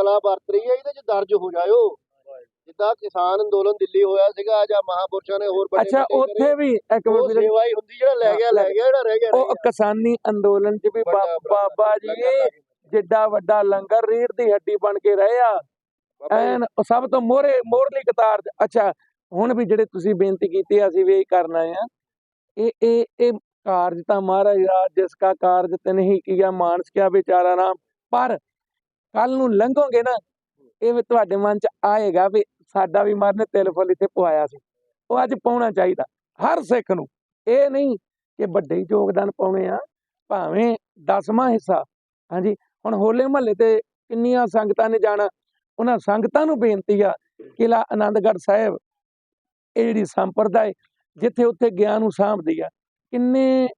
ਕਲਾ ਵਰਤ ਰਹੀ ਹੈ ਇਹਦੇ ਚ ਦਰਜ ਹੋ ਜਾਇਓ। ਜਿੱਦਾਂ ਕਿਸਾਨ ਅੰਦੋਲਨ ਦਿੱਲੀ ਹੋਇਆ ਸੀਗਾ ਜਾਂ ਮਹਾਪੁਰਸ਼ਾਂ ਨੇ ਹੋਰ ਵੱਡੇ ਅੱਛਾ ਉੱਥੇ ਵੀ ਇੱਕ ਮਿੰਟ ਵੀਰੇ, ਸੇਵਾ ਹੀ ਹੁੰਦੀ ਜਿਹੜਾ ਲੈ ਗਿਆ ਲੈ ਗਿਆ ਜਿਹੜਾ ਰਹਿ ਗਿਆ ਉਹ ਕਿਸਾਨੀ ਅੰਦੋਲਨ ਚ ਵੀ ਬਾਬਾ ਜੀ। ਜਿੱਡਾ ਵੱਡਾ ਲੰਗਰ ਰੀੜ ਦੀ ਹੱਡੀ ਬਣ ਕੇ ਰਹੇ ਆ ਐਨ ਸਭ ਤੋਂ ਮੋਹਰੇ ਮੋਹਰਲੀ ਕਤਾਰ ਅੱਛਾ ਹੁਣ ਵੀ ਜਿਹੜੇ ਤੁਸੀਂ ਬੇਨਤੀ ਕੀਤੀ ਅਸੀਂ ਵੀ ਇਹ ਕਰਨਾ ਆ ਇਹ ਇਹ ਇਹ ਕਾਰਜ ਤਾਂ ਮਹਾਰਾਜ ਰਾਜ ਜਿਸ ਕਾ ਕਾਰਜ ਤੇ ਨਹੀਂ ਕੀਆ ਮਾਨਸ ਕਿਆ ਵਿਚਾਰਾ ਨਾਮ ਪਰ ਕੱਲ ਨੂੰ ਲੰਘੋਗੇ ਨਾ ਇਹ ਵੀ ਤੁਹਾਡੇ ਮਨ 'ਚ ਆਏਗਾ ਵੀ ਸਾਡਾ ਵੀ ਮਰਨ ਤਿਲ ਫੁੱਲ ਇੱਥੇ ਪਵਾਇਆ ਸੀ। ਉਹ ਅੱਜ ਪਾਉਣਾ ਚਾਹੀਦਾ ਹਰ ਸਿੱਖ ਨੂੰ। ਇਹ ਨਹੀਂ ਕਿ ਵੱਡੇ ਹੀ ਯੋਗਦਾਨ ਪਾਉਣੇ ਆ ਭਾਵੇਂ ਦਸਵਾਂ ਹਿੱਸਾ। ਹਾਂਜੀ ਹੁਣ ਹੋਲੇ ਮਹੱਲੇ ਤੇ ਕਿੰਨੀਆਂ ਸੰਗਤਾਂ ਨੇ ਜਾਣਾ ਉਹਨਾਂ ਸੰਗਤਾਂ ਨੂੰ ਬੇਨਤੀ ਆ ਕਿਲਾ ਆਨੰਦਗੜ੍ਹ ਸਾਹਿਬ ਇਹ ਜਿਹੜੀ ਸੰਪਰਦਾਇ ਜਿੱਥੇ ਉੱਥੇ ਗਿਆਨ ਨੂੰ ਸਾਂਭਦੀ ਆ ਕਿੰਨੇ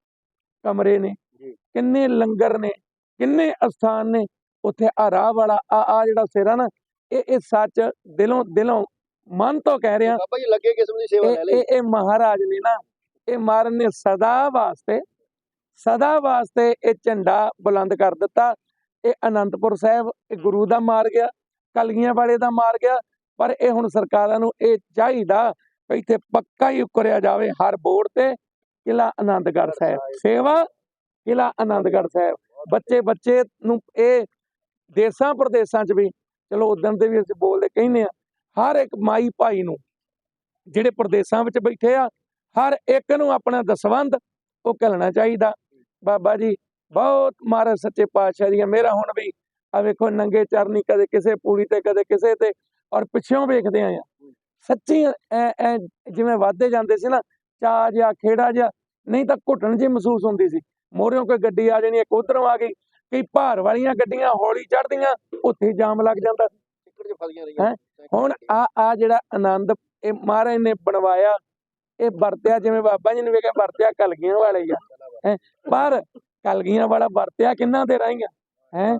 ਕਮਰੇ ਨੇ। ਕਿੰਨੇ ਲੰਗਰ ਨੇ ਕਿੰਨੇ ਅਸਥਾਨ ਨੇ ਉੱਥੇ ਆ ਰਾਹ ਵਾਲਾ ਆ ਆ ਜਿਹੜਾ ਸਿਰ ਆ ਨਾ ਇਹ ਇਹ ਸੱਚ ਦਿਲੋਂ ਦਿਲੋਂ ਮਨ ਤੋਂ ਕਹਿ ਰਿਹਾ। ਬਾਬਾ ਜੀ ਲੱਗੇ ਕਿਸਮ ਦੀ ਸੇਵਾ ਲੈ ਲਈ। ਇਹ ਇਹ ਮਹਾਰਾਜ ਨੇ ਨਾ ਇਹ ਮਾਰਨ ਨੇ ਸਦਾ ਵਾਸਤੇ ਸਦਾ ਵਾਸਤੇ ਇਹ ਝੰਡਾ ਬੁਲੰਦ ਕਰ ਦਿੱਤਾ। ਇਹ ਅਨੰਦਪੁਰ ਸਾਹਿਬ ਇਹ ਗੁਰੂ ਦਾ ਮਾਰ ਗਿਆ ਕਲਗੀਆਂ ਵਾਲੇ ਦਾ ਮਾਰ ਗਿਆ ਪਰ ਇਹ ਹੁਣ ਸਰਕਾਰਾਂ ਨੂੰ ਇਹ ਚਾਹੀਦਾ ਵੀ ਇੱਥੇ ਪੱਕਾ ਹੀ ਉਕਰਿਆ ਜਾਵੇ ਹਰ ਬੋਰਡ ਤੇ ਕਿਲਾ ਆਨੰਦਗੜ੍ਹ ਸਾਹਿਬ। ਸੇਵਾ ਕਿਲਾ ਆਨੰਦਗੜ੍ਹ ਸਾਹਿਬ। ਬੱਚੇ ਬੱਚੇ ਨੂੰ ਇਹ ਦੇਸਾਂ ਪ੍ਰਦੇਸਾਂ 'ਚ ਵੀ, ਚਲੋ ਉਦੋਂ ਦੇ ਵੀ ਅਸੀਂ ਬੋਲਦੇ ਕਹਿੰਦੇ ਆ ਹਰ ਇੱਕ ਮਾਈ ਭਾਈ ਨੂੰ ਜਿਹੜੇ ਪ੍ਰਦੇਸਾਂ ਵਿੱਚ ਬੈਠੇ ਆ, ਹਰ ਇੱਕ ਨੂੰ ਆਪਣਾ ਦਸਵੰਧ ਉਹ ਘੱਲਣਾ ਚਾਹੀਦਾ। ਬਾਬਾ ਜੀ, ਬਹੁਤ ਮਹਾਰਾਜ ਸੱਚੇ ਪਾਤਸ਼ਾਹ ਦੀਆਂ ਮੇਰਾ ਹੁਣ ਵੀ ਆ ਵੇਖੋ ਨੰਗੇ ਚਰਨੀ ਕਦੇ ਕਿਸੇ ਪੂੜੀ ਤੇ, ਕਦੇ ਕਿਸੇ ਤੇ ਔਰ ਪਿੱਛੋਂ ਵੇਖਦੇ ਆ। ਸੱਚੀ ਜਿਵੇਂ ਵਾਧੇ ਜਾਂਦੇ ਸੀ ਨਾ ਚਾ ਜਿਹਾ, ਖੇੜਾ ਜਿਹਾ, ਨਹੀਂ ਤਾਂ ਘੁੱਟਣ ਜਿਹੀ ਮਹਿਸੂਸ ਹੁੰਦੀ ਸੀ। ਮੋਰਿਓਂ ਕੋਈ ਗੱਡੀ ਆ ਜਾਣੀ, ਇੱਕ ਉਧਰੋਂ ਆ ਗਈ ਕਈ ਭਾਰ ਵਾਲੀਆਂ ਗੱਡੀਆਂ ਹੌਲੀ ਚੜ੍ਹਦੀਆਂ ਉੱਥੇ ਜਾਮ ਲੱਗ ਜਾਂਦਾ ਸੀ। ਟਿੱਕਰ ਚ ਫਸੀਆਂ ਹੈਂ? ਰਹੀਆਂ ਹੁਣ ਆ ਆ ਜਿਹੜਾ ਆਨੰਦ ਇਹ ਮਹਾਰਾਜ ਨੇ ਬਣਵਾਇਆ ਇਹ ਵਰਤਿਆ ਜਿਵੇਂ ਬਾਬਾ ਜੀ ਨੇ ਵੇਖਿਆ ਵਰਤਿਆ ਕਲਗੀਆਂ ਵਾਲੇ ਹੀ ਆ। ਹੈਂ? ਪਰ ਕਲਗੀਆਂ ਵਾਲਾ ਵਰਤਿਆ ਕਿੰਨਾ ਦੇ ਰਾਈਆਂ ਹੈ?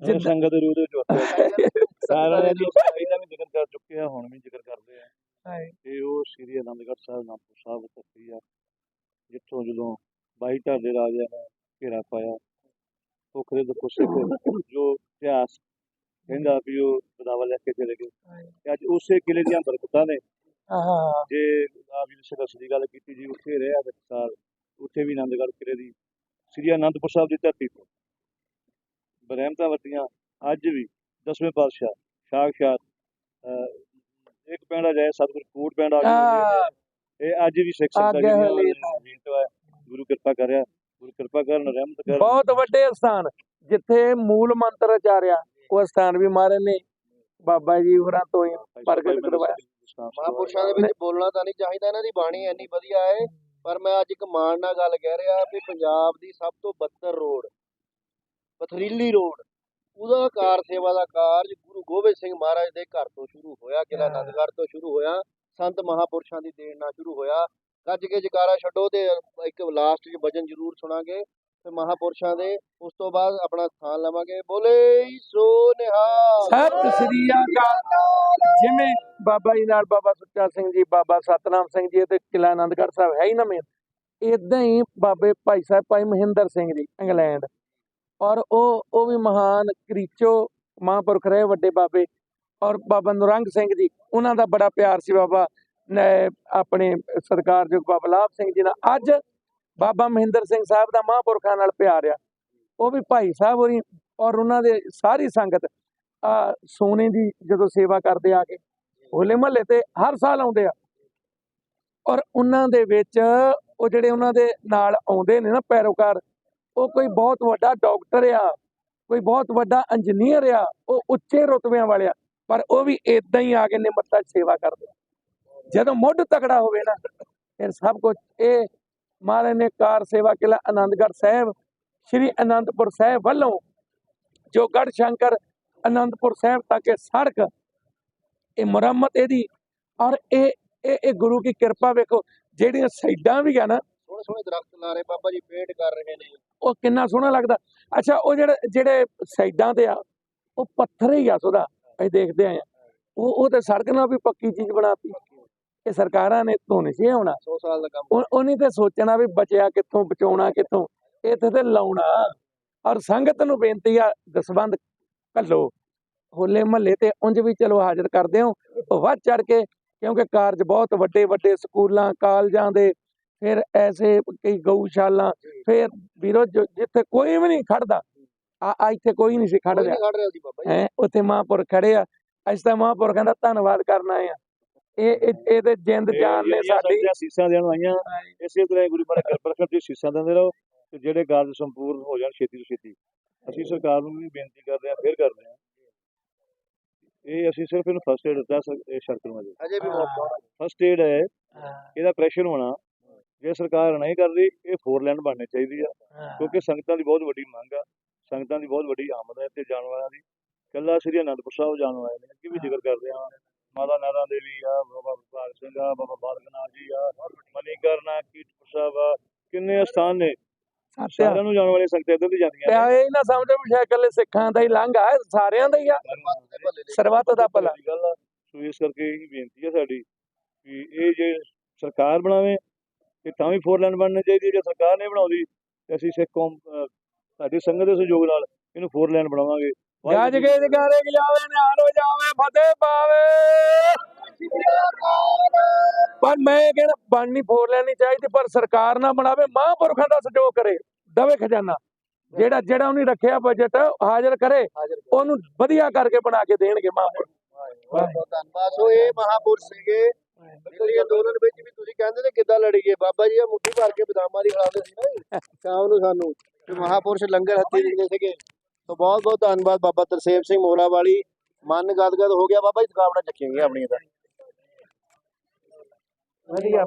ਜਿੱਦ ਸੰਗਤ ਦੇ ਰੂਹ ਦੇ ਵਿੱਚ ਸਾਰਾ ਨੇ ਜੋ ਪਹਿਲਾਂ ਵੀ ਜ਼ਿਕਰ ਕਰ ਚੁੱਕੇ ਆ ਹੁਣ ਵੀ ਜ਼ਿਕਰ ਕਰਦੇ ਆ। ਤੇ ਉਹ ਸ੍ਰੀ ਅਨੰਦਗੜ੍ਹ ਸਾਹਿਬ ਨਾਮਪੁਰ ਸਾਹਿਬ ਧਰਤੀ ਆ ਜਿੱਥੋਂ ਜਦੋਂ ਬਾਈ ਦੇ ਰਾਜਿਆਂ ਨੇ ਘੇਰਾ ਪਾਇਆ ਖੋਖਰੇ ਦੇ ਸਿੱਖ ਜੋ ਇਤਿਹਾਸ ਕਹਿੰਦਾ ਵੀ ਉਹ ਬਦਾਵਾ ਲੈ ਕੇ ਚਲੇ ਗਏ। ਤੇ ਅੱਜ ਉਸੇ ਕਿਲੇ ਦੀਆਂ ਬਰਕਤਾਂ ਨੇ। ਹਾਂ। ਜੇ ਆ ਵੀ ਸਰਸ ਦੀ ਗੱਲ ਕੀਤੀ ਜੀ ਉੱਥੇ ਰਿਹਾ ਵਿਚਾਰ ਉੱਥੇ ਵੀ ਆਨੰਦਗੜ੍ਹ ਕਿਲੇ ਦੀ ਸ੍ਰੀ ਅਨੰਦਪੁਰ ਸਾਹਿਬ ਦੀ ਧਰਤੀ ਤੋਂ। ਬਰਹਿਮਤਾਂ ਵਰਤੀਆਂ ਅੱਜ ਵੀ ਦਸਵੇਂ ਪਾਤਸ਼ਾਹ ਸਾਖਸ਼ਾਤ ਅਹ, ਇੱਕ ਪੈਂਡਾ ਜਾਏ ਸਤਿਗੁਰ ਕੋਟ ਪੈਂਡਾ ਆ ਇਹ ਅੱਜ ਵੀ ਸਿੱਖ ਸੰਗਤਾਂ ਨੇ ਜੀਤ ਹੈ ਗੁਰੂ ਕਿਰਪਾ ਕਰਿਆ। ਕਿਰਪਾ ਕਰਨ ਰਹਿਮਤ ਕਰਨ। ਬਹੁਤ ਵੱਡੇ ਸਥਾਨ ਜਿੱਥੇ ਮੂਲ ਮੰਤਰ ਆਚਾਰਿਆ ਉਹ ਸਥਾਨ ਵੀ ਮਹਾਰਾਜ ਨੇ। ਬਾਬਾ ਜੀ ਹੋਰਾਂ ਤੋਂ ਹੀ ਪ੍ਰਗਟ ਕਰਵਾਇਆ। ਮਹਾਪੁਰਸ਼ਾਂ ਦੇ ਵਿੱਚ ਬੋਲਣਾ ਤਾਂ ਨਹੀਂ ਚਾਹੀਦਾ ਇਹਨਾਂ ਦੀ ਬਾਣੀ ਇੰਨੀ ਵਧੀਆ ਹੈ। ਪਰ ਮੈਂ ਅੱਜ ਇੱਕ ਮਾਣ ਨਾਲ ਗੱਲ ਕਹਿ ਰਿਹਾ ਵੀ ਪੰਜਾਬ ਦੀ ਸਭ ਤੋਂ ਬੱਤਰ ਰੋਡ ਪਥਰੀਲੀ ਰੋਡ ਉਹਦਾ ਕਾਰ ਸੇਵਾ ਦਾ ਕਾਰਜ ਗੁਰੂ ਗੋਬਿੰਦ ਸਿੰਘ ਮਹਾਰਾਜ ਦੇ ਘਰ ਤੋਂ ਸ਼ੁਰੂ ਹੋਇਆ ਕਿਲਾ ਆਨੰਦਗੜ੍ਹ ਤੋਂ ਸ਼ੁਰੂ ਹੋਇਆ ਸੰਤ ਮਹਾਪੁਰਸ਼ਾਂ ਦੀ ਦੇਣ ਨਾਲ ਸ਼ੁਰੂ ਹੋਇਆ। ਗੱਜ ਕੇ ਜਕਾਰਾ ਛੱਡੋ ਤੇ ਇੱਕ ਲਾਸਟ 'ਚ ਭਜਨ ਜ਼ਰੂਰ ਸੁਣਾਂਗੇ ਤੇ ਮਹਾਪੁਰਸ਼ਾਂ ਦੇ, ਉਸ ਤੋਂ ਬਾਅਦ ਆਪਣਾ ਸਥਾਨ ਲਵਾਂਗੇ। ਬੋਲੇ ਸੋ ਨਿਹਾਲ। ਸਤਿ ਸ੍ਰੀ ਅਕਾਲ। ਜਿਵੇਂ ਬਾਬਾ ਜੀ ਨਾਲ ਬਾਬਾ ਸੁੱਚਾ ਸਿੰਘ ਜੀ, ਬਾਬਾ ਸਤਨਾਮ ਸਿੰਘ ਜੀ ਤੇ ਕਿਲਾ ਆਨੰਦਗੜ੍ਹ ਸਾਹਿਬ ਹੈ ਹੀ ਨਾ ਮੇਨ। ਇਦਾਂ ਹੀ ਬਾਬੇ ਭਾਈ ਸਾਹਿਬ, ਭਾਈ ਮਹਿੰਦਰ ਸਿੰਘ ਜੀ, ਇੰਗਲੈਂਡ। ਔਰ ਉਹ ਉਹ ਵੀ ਮਹਾਨ ਕਰੀਚੋ ਮਹਾਂਪੁਰਖ ਰਹੇ ਵੱਡੇ ਬਾਬੇ। ਔਰ ਬਾਬਾ ਨੁਰੰਗ ਸਿੰਘ ਜੀ, ਉਹਨਾਂ ਦਾ ਬੜਾ ਪਿਆਰ ਸੀ ਬਾਬਾ। ਆਪਣੇ ਸਤਿਕਾਰਯੋਗ ਬਾਬਾ ਲਾਭ ਸਿੰਘ ਜੀ ਨਾਲ ਅੱਜ ਬਾਬਾ ਮਹਿੰਦਰ ਸਿੰਘ ਸਾਹਿਬ ਦਾ ਮਹਾਂਪੁਰਖਾਂ ਨਾਲ ਪਿਆਰ ਆ। ਉਹ ਵੀ ਭਾਈ ਸਾਹਿਬ ਹੋਰੀ ਔਰ ਉਹਨਾਂ ਦੇ ਸਾਰੀ ਸੰਗਤ, ਆ ਸੋਨੇ ਦੀ ਜਦੋਂ ਸੇਵਾ ਕਰਦੇ ਆ ਕੇ, ਹੋਲੇ ਮਹੱਲੇ ਤੇ ਹਰ ਸਾਲ ਆਉਂਦੇ ਆ। ਔਰ ਉਹਨਾਂ ਦੇ ਵਿੱਚ ਉਹ ਜਿਹੜੇ ਉਹਨਾਂ ਦੇ ਨਾਲ ਆਉਂਦੇ ਨੇ ਨਾ ਪੈਰੋਕਾਰ, ਉਹ ਕੋਈ ਬਹੁਤ ਵੱਡਾ ਡਾਕਟਰ ਆ, ਕੋਈ ਬਹੁਤ ਵੱਡਾ ਇੰਜੀਨੀਅਰ ਆ, ਉਹ ਉੱਚੇ ਰੁਤਬਿਆਂ ਵਾਲੇ ਆ, ਪਰ ਉਹ ਵੀ ਇਦਾਂ ਹੀ ਆ ਕੇ ਨਿਮਰਤਾ 'ਚ ਸੇਵਾ ਕਰਦੇ ਜਦੋਂ ਮੁੱਢ ਤਕੜਾ ਹੋਵੇ ਨਾ ਫਿਰ ਸਭ ਕੁਝ ਇਹ ਮਹਾਰਾਜ ਨੇ ਕਾਰ ਸੇਵਾ ਕਿਲਾ ਆਨੰਦਗੜ੍ਹ ਸਾਹਿਬ ਸ਼੍ਰੀ ਆਨੰਦਪੁਰ ਸਾਹਿਬ ਵੱਲੋਂ ਜੋ ਗੜ ਸ਼ੰਕਰ ਆਨੰਦਪੁਰ ਸਾਹਿਬ ਤੱਕ ਇਹ ਸੜਕ ਇਹ ਮੁਰੰਮਤ ਇਹਦੀ ਔਰ ਇਹ ਇਹ ਇਹ ਗੁਰੂ ਕੀ ਕਿਰਪਾ ਵੇਖੋ ਜਿਹੜੀਆਂ ਸਾਈਡਾਂ ਵੀ ਆ ਨਾ ਸੋਹਣੇ ਸੋਹਣੇ ਦਰਖਤ ਲਾ ਰਹੇ ਬਾਬਾ ਜੀ ਪੇਂਟ ਕਰ ਰਹੇ ਨੇ। ਉਹ ਕਿੰਨਾ ਸੋਹਣਾ ਲੱਗਦਾ। ਅੱਛਾ ਉਹ ਜਿਹੜੇ ਜਿਹੜੇ ਸਾਈਡਾਂ ਤੇ ਆ ਉਹ ਪੱਥਰ ਹੀ ਆ ਸੋਦਾ ਅਸੀਂ ਦੇਖਦੇ ਆ ਉਹ ਉਹ ਤੇ ਸੜਕ ਨਾਲ ਵੀ ਪੱਕੀ ਚੀਜ਼ ਬਣਾਤੀ। ਇਹ ਸਰਕਾਰਾਂ ਨੇ ਧੋਣੇ ਸੀ ਹੋਣਾ 100 ਸਾਲ ਦਾ ਕੰਮ ਉਹ ਉਹਨੇ ਤੇ ਸੋਚਣਾ ਵੀ ਬਚਿਆ ਕਿੱਥੋਂ ਬਚਾਉਣਾ ਕਿੱਥੋਂ। ਇੱਥੇ ਤੇ ਲਾਉਣਾ। ਔਰ ਸੰਗਤ ਨੂੰ ਬੇਨਤੀ ਆ ਦਸਵੰਦ ਕੱਲੋ ਹੋਲੇ ਮਹੱਲੇ ਤੇ ਉਂਝ ਵੀ ਚਲੋ ਹਾਜ਼ਰ ਕਰਦੇ ਹੋ। ਵੱਧ ਚੜ ਕੇ ਕਿਉਂਕਿ ਕਾਰਜ ਬਹੁਤ ਵੱਡੇ ਵੱਡੇ ਸਕੂਲਾਂ ਕਾਲਜਾਂ ਦੇ ਫਿਰ ਐਸੇ ਕਈ ਗਊਸ਼ਾਲਾ ਫਿਰ ਵੀਰੋ ਜਿੱਥੇ ਕੋਈ ਵੀ ਨਹੀਂ ਖੜਦਾ ਆ ਇੱਥੇ ਕੋਈ ਨਹੀਂ ਸੀ ਖੜ ਰਿਹਾ। ਹੈ ਉੱਥੇ ਮਹਾਂਪੁਰ ਖੜੇ ਆ। ਅਸੀਂ ਤਾਂ ਮਹਾਂਪੁਰਖਾਂ ਦਾ ਧੰਨਵਾਦ ਕਰਨਾ ਆ। ਇਹ ਇਹ- ਇਹਦੇ ਜਿੰਦ ਤੇ ਜਾਨ ਨੇ ਸਾਡੀ। ਸੀਸਾਂ ਦੇਣ ਆਈਆਂ ਇਸੇ ਤਰ੍ਹਾਂ ਗੁਰੂ ਮਹਾਰਾਜ ਕਿਰਪਾ ਕਰਕੇ ਸੀਸਾਂ ਦਿੰਦੇ ਰਹੋ ਤੇ ਜਿਹੜੇ ਕਾਰਜ ਸੰਪੂਰਨ ਹੋ ਜਾਣ ਛੇਤੀ ਤੋਂ ਛੇਤੀ। ਅਸੀਂ ਸਰਕਾਰ ਨੂੰ ਵੀ ਬੇਨਤੀ ਕਰਦੇ ਹਾਂ ਫਿਰ ਕਰਦੇ ਹਾਂ। ਇਹ ਅਸੀਂ ਸਿਰਫ ਇਹਨੂੰ ਫਸਟ ਏਡ ਦਿੱਤਾ ਸਰ- ਇਹ ਸ਼ਰਤ ਨੂੰ ਅਜੇ। ਵੀ ਮੌਕਾ ਫਸਟ ਏਡ ਹੈ ਇਹਦਾ ਪ੍ਰੈਸ਼ਰ ਹੋਣਾ ਜੇ ਸਰਕਾਰ ਨਹੀਂ ਕਰ ਰਹੀ ਇਹ ਫੋਰ ਲੈਂਡ ਬਣਨੀ ਚਾਹੀਦੀ ਆ। ਕਿਉਂਕਿ ਸੰਗਤਾਂ ਦੀ ਬਹੁਤ ਵੱਡੀ ਮੰਗ ਆ ਸੰਗਤਾਂ ਦੀ ਬਹੁਤ ਵੱਡੀ ਆਮਦ ਹੈ ਇੱਥੇ ਜਾਣ ਵਾਲਿਆਂ ਦੀ। ਕੱਲਾ ਸ੍ਰੀ ਅਨੰਦਪੁਰ ਸਾਹਿਬ ਜਾਣ ਵਾਲੇ ਨੇ ਅੱਗੇ ਵੀ ਜ਼ਿਕਰ ਕਰਦੇ ਆ ਮਾਤਾ ਨਾਰਾ ਦੇਵੀ ਆ ਬਾਬਾ ਭਾਗ ਸਿੰਘ ਆ ਬਾਬਾ ਬਾਲਕ ਨਾਥ ਜੀ ਆ ਮਨੀਕਰਨਾ ਕੀਰਤਪੁਰ ਸਾਹਿਬ ਆ ਕਿੰਨੇ ਸਥਾਨ ਨੇ? ਸਾਰਿਆਂ ਨੂੰ ਜਾਣ ਵਾਲੇ ਸੰਗਤਾਂ ਇੱਧਰ ਦੀ ਜਾਂਦੀਆਂ ਪਿਆ ਇਹ ਨਾ ਸਮਝੋ ਵੀ ਸ਼ਾਇਦ ਇਕੱਲੇ ਸਿੱਖਾਂ ਦਾ ਹੀ ਲੰਘ ਆ ਸਾਰਿਆਂ ਦਾ ਹੀ ਆ। ਸਰਬੱਤ ਦਾ ਭਲਾ ਗੱਲ ਸੋ ਇਸ ਕਰਕੇ ਇਹ ਬੇਨਤੀ ਆ ਸਾਡੀ ਵੀ ਇਹ ਜੇ ਸਰਕਾਰ ਬਣਾਵੇ ਤੇ ਤਾਂ ਵੀ ਫੋਰ ਲਾਈਨ ਬਣਨੀ ਚਾਹੀਦੀ ਹੈ ਜੇ ਸਰਕਾਰ ਨਹੀਂ ਬਣਾਉਂਦੀ ਤੇ ਅਸੀਂ ਸਿੱਖ ਕੌਮ ਸਾਡੀ ਸੰਗਤ ਦੇ ਸਹਿਯੋਗ ਨਾਲ ਇਹਨੂੰ ਫੋਰ ਲਾਈਨ ਬਣਾਵਾਂਗੇ। ਗੱਜ ਕੇ ਜਗਾਰੇ ਜਾਵੇ ਨਿਹਾਲ ਹੋ ਜਾਵੇ ਫਤਿਹ ਪਾਵੇ। ਪਰ ਮੈਂ ਕਹਿੰਦਾ ਬਣਨੀ ਫੋਰ ਲੈਣੀ ਚਾਹੀਦੀ ਪਰ ਸਰਕਾਰ ਨਾ ਬਣਾਵੇ ਮਹਾਂਪੁਰਖਾਂ ਦਾ ਸਹਿਯੋਗ ਕਰੇ ਦਵੇ ਖਜ਼ਾਨਾ। ਜਿਹੜਾ ਜਿਹੜਾ ਉਹਨੇ ਰੱਖਿਆ ਬਜਟ ਹਾਜ਼ਰ ਕਰੇ ਉਹਨੂੰ ਵਧੀਆ ਕਰਕੇ ਬਣਾ ਕੇ ਦੇਣਗੇ ਮਹਾਂਪੁਰਖ। ਬਹੁਤ ਧੰਨਵਾਦ। ਸੋ ਇਹ ਮਹਾਪੁਰਸ਼ ਸੀਗੇ। ਦਿੱਲੀ ਅੰਦੋਲਨ ਵਿੱਚ ਵੀ ਤੁਸੀਂ ਕਹਿੰਦੇ ਨੇ ਕਿੱਦਾਂ ਲੜੀਏ? ਬਾਬਾ ਜੀ ਆ ਮੁੱਠੀ ਭਰ ਕੇ ਬਦਾਮਾਂ ਦੀ ਖਿਲਾਉਂਦੇ ਸੀ ਨਾ ਸ਼ਾਮ ਨੂੰ ਸਾਨੂੰ। ਮਹਾਪੁਰਸ਼ ਲੰਗਰ ਹੱਥੀ ਦਿੰਦੇ ਸੀਗੇ। ਸੋ ਬਹੁਤ ਬਹੁਤ ਧੰਨਵਾਦ ਬਾਬਾ ਤਰਸੇਮ ਸਿੰਘ ਮੋਰਾ ਵਾਲੀ ਮਨ ਗਦਗਦ ਹੋ ਗਿਆ ਬਾਬਾ ਜੀ ਥਕਾਵਟਾਂ ਚੱਕੀਆਂ ਗਈਆਂ ਆਪਣੀਆਂ ਤਾਂ। ਵਧੀਆ।